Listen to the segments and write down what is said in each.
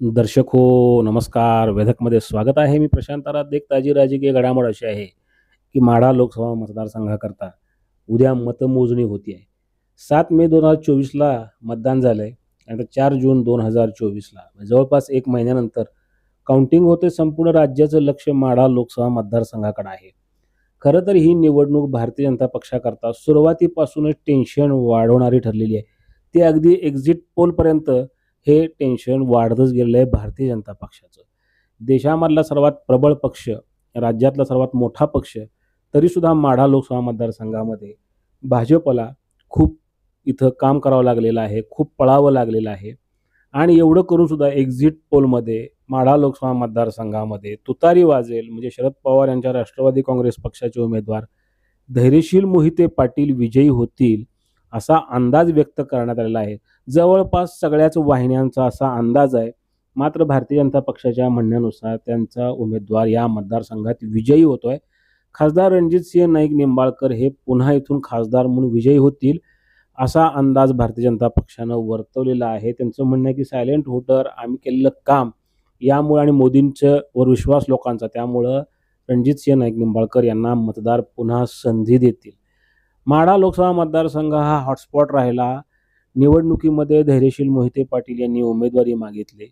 दर्शक हो नमस्कार. वेधकमध्ये स्वागत आहे. मी प्रशांत आराध्य एक ताजी राजकीय घडामोड अशी आहे की माढा लोकसभा मतदारसंघाकरता उद्या मतमोजणी होती आहे सात मे दोन हजार चोवीसला मतदान झालं आहे आणि चार जून दोन हजार चोवीसला. जवळपास एक महिन्यानंतर काउंटिंग होते. संपूर्ण राज्याचं लक्ष माढा लोकसभा मतदारसंघाकडे आहे. खरं तर ही निवडणूक भारतीय जनता पक्षाकरता सुरुवातीपासूनच टेन्शन वाढवणारी ठरलेली आहे. ते अगदी एक्झिट पोलपर्यंत हे टेन्शन वाढतच गेलेलं आहे भारतीय जनता पक्षाचं. देशामधला सर्वात प्रबळ पक्ष राज्यातला सर्वात मोठा पक्ष तरीसुद्धा माढा लोकसभा मतदारसंघामध्ये भाजपला खूप इथं काम करावं लागलेलं आहे खूप पळावं लागलेलं आहे. आणि एवढं करूनसुद्धा एक्झिट पोलमध्ये माढा लोकसभा मतदारसंघामध्ये तुतारी वाजेल म्हणजे शरद पवार यांच्या राष्ट्रवादी काँग्रेस पक्षाचे उमेदवार धैर्यशील मोहिते पाटील विजयी होतील असा अंदाज व्यक्त करण्यात आलेला आहे. जवळपास सगळ्याच वाहिन्यांचा असा अंदाज आहे. मात्र भारतीय जनता पक्षाच्या म्हणण्यानुसार त्यांचा उमेदवार या मतदारसंघात विजयी होतोय. खासदार रणजित सिंह नाईक निंबाळकर हे पुन्हा इथून खासदार म्हणून विजयी होतील असा अंदाज भारतीय जनता पक्षानं वर्तवलेला आहे. त्यांचं म्हणणं आहे की सायलेंट व्होटर आम्ही केलेलं काम यामुळे आणि मोदींचं वर विश्वास लोकांचा त्यामुळं रणजित सिंह नाईक निंबाळकर यांना मतदार पुन्हा संधी देतील. माढा लोकसभा मतदारसंघ हा हॉटस्पॉट राहिला. निवडणुकीमध्ये धैर्यशील मोहिते पाटील यांनी उमेदवारी मागितली.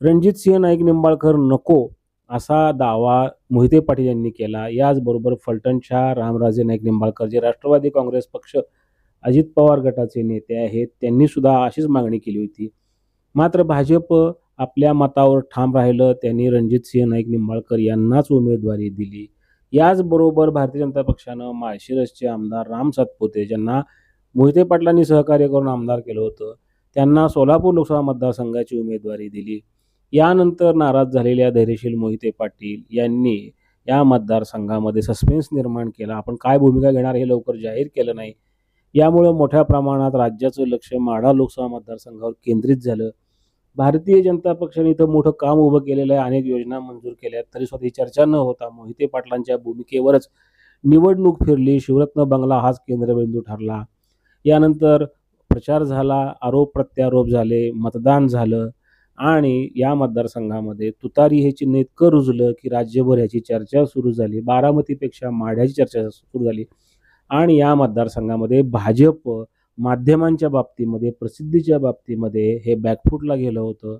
रणजितसिंह नाईक निंबाळकर नको असा दावा मोहिते पाटील यांनी केला. याचबरोबर फलटणच्या रामराजे नाईक निंबाळकर जे राष्ट्रवादी काँग्रेस पक्ष अजित पवार गटाचे नेते आहेत त्यांनी सुद्धा अशीच मागणी केली होती. मात्र भाजप आपल्या मतावर ठाम राहिलं त्यांनी रणजित सिंह नाईक निंबाळकर यांनाच उमेदवारी दिली. याचबरोबर भारतीय जनता पक्षानं माळशिरसचे आमदार राम सातपुते ज्यांना मोहिते पाटलांनी सहकार्य करून आमदार केलं होतं त्यांना सोलापूर लोकसभा मतदारसंघाची उमेदवारी दिली. यानंतर नाराज झालेल्या धैर्यशील मोहिते पाटील यांनी या मतदारसंघामध्ये सस्पेन्स निर्माण केला. आपण काय भूमिका घेणार हे लवकर जाहीर केलं नाही. यामुळं मोठ्या प्रमाणात राज्याचं लक्ष माढा लोकसभा मतदारसंघावर केंद्रित झालं. भारतीय जनता पक्षाने इथं मोठं काम उभं केलेलं आहे. अनेक योजना मंजूर केल्या तरी सुद्धा ही चर्चा न होता मोहिते पाटलांच्या भूमिकेवरच निवडणूक फिरली. शिवरत्न बंगला हाच केंद्रबिंदू ठरला. यानंतर प्रचार झाला. आरोप प्रत्यारोप झाले. मतदान झालं. आणि या मतदारसंघामध्ये तुतारी हे चिन्ह इतकं रुजलं की राज्यभर ह्याची चर्चा सुरू झाली. बारामतीपेक्षा माढ्याची चर्चा सुरू झाली. आणि या मतदारसंघामध्ये भाजप माध्यमांच्या बाबतीमध्ये प्रसिद्धीच्या बाबतीमध्ये हे बॅकफूटला गेलं होतं.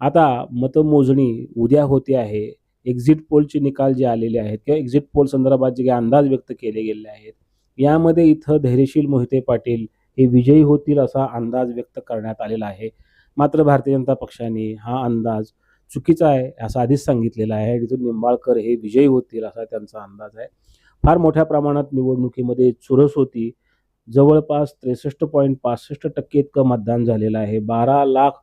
आता मतमोजणी उद्या होते आहे. एक्झिट पोलचे निकाल जे आलेले आहेत किंवा एक्झिट पोल संदर्भात जे काही अंदाज व्यक्त केले गेले आहेत यामध्ये इथं धैर्यशील मोहिते पाटील हे विजयी होतील असा अंदाज व्यक्त करण्यात आलेला आहे. मात्र भारतीय जनता पक्षाने हा अंदाज चुकीचा आहे असं आधीच सांगितलेला आहे. तिथून निंबाळकर हे विजयी होतील असा त्यांचा अंदाज आहे. फार मोठ्या प्रमाणात निवडणुकीमध्ये चुरस होती. जवळपास त्रेसष्ट पॉईंट पासष्ट टक्के इतकं मतदान झालेलं आहे. बारा लाख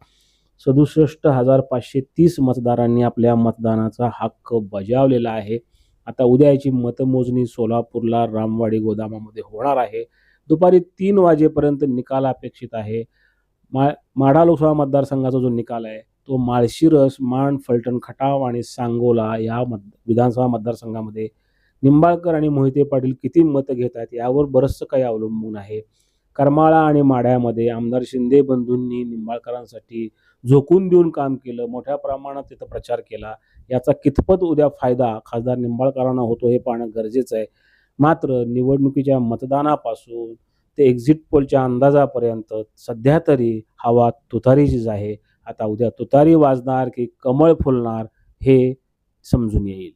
सदुसष्ट हजार पाचशे तीस मतदारांनी आपल्या मतदानाचा हक्क बजावलेला आहे. आता उद्या याची मतमोजणी सोलापूरला रामवाडी गोदामामध्ये होणार आहे. दुपारी तीन वाजेपर्यंत निकाल अपेक्षित आहे. मा माढा लोकसभा मतदारसंघाचा जो निकाल आहे तो माळशिरस माण फलटण खटाव आणि सांगोला या मत विधानसभा मतदारसंघामध्ये निंबाळकर आणि मोहिते पाटील किती मतं घेत आहेत यावर बरंचसं काही अवलंबून आहे. करमाळा आणि माढ्यामध्ये आमदार शिंदे बंधूंनी निंबाळकरांसाठी झोकून देऊन काम केलं मोठ्या प्रमाणात तिथं प्रचार केला. याचा कितपत उद्या फायदा खासदार निंबाळकरांना होतो हे पाहणं गरजेचं आहे. मात्र निवडणुकीच्या मतदानापासून ते एक्झिट पोलच्या अंदाजापर्यंत सध्या तरी हवा तुतारीचीच आहे. आता उद्या तुतारी वाजणार की कमळ फुलणार हे समजून येईल.